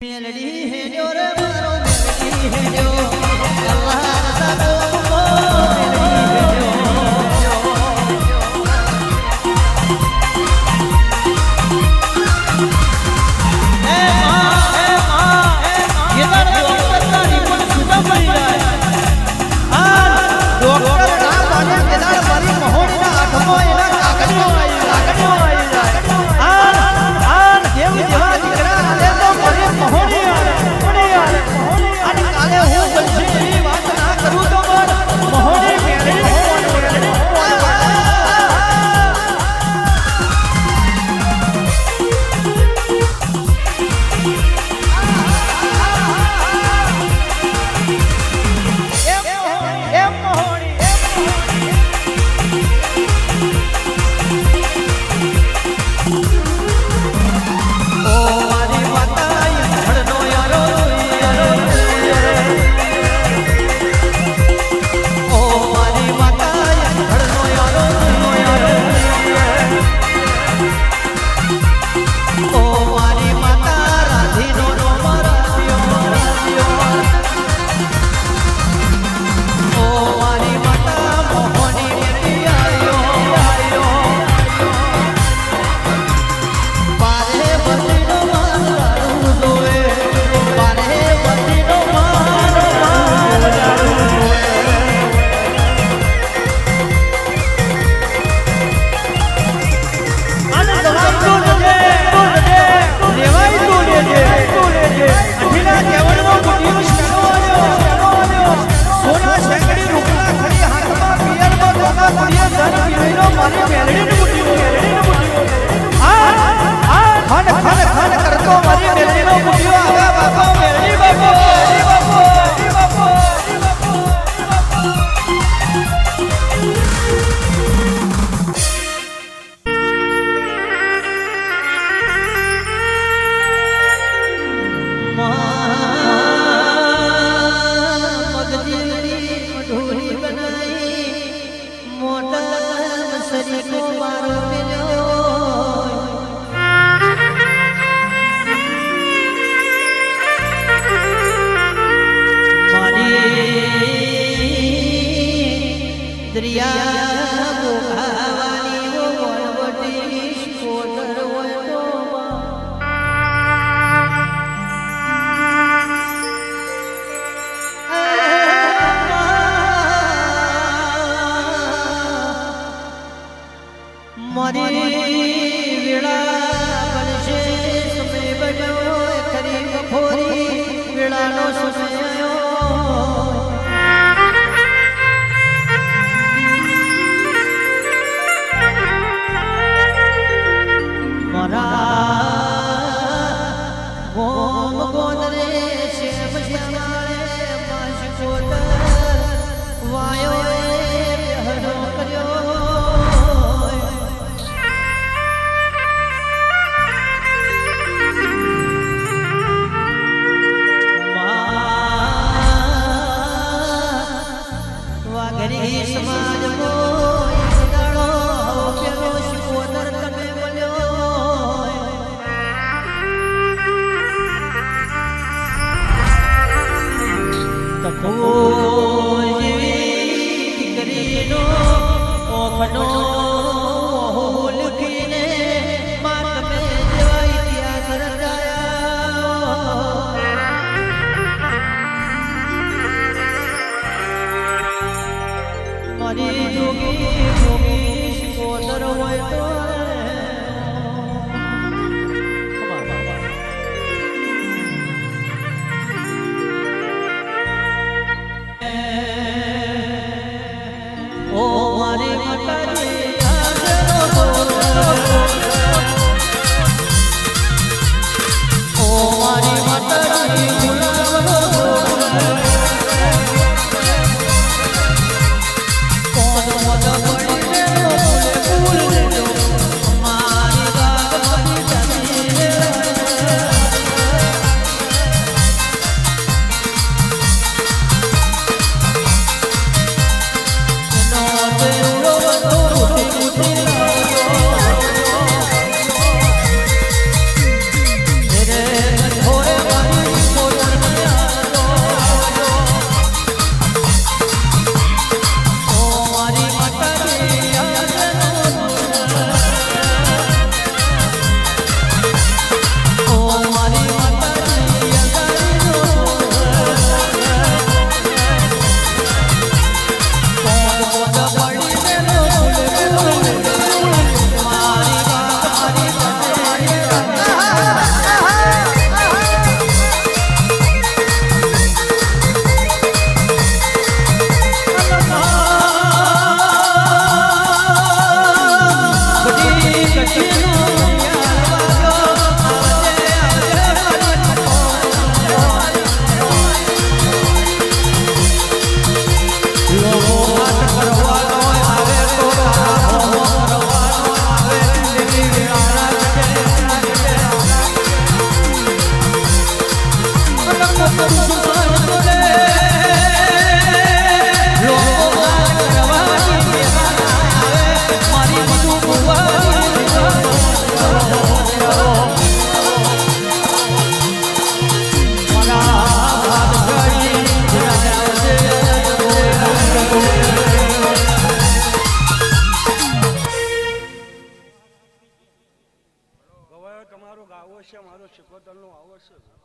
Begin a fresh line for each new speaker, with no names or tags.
મેલડી હે જો રે મારો મેલડી હે જો અલ્લાહ સાદો ડોક્ટર ના માને કેદાર મારી મહોની ના આઠમો એના કાગળમાં કાગળમાં અમારી વેળા બનશે. સમય બન્યો ખરી બપોરી વેળાનો સમય Vẫn ಮಾತಡಿ Başarılı.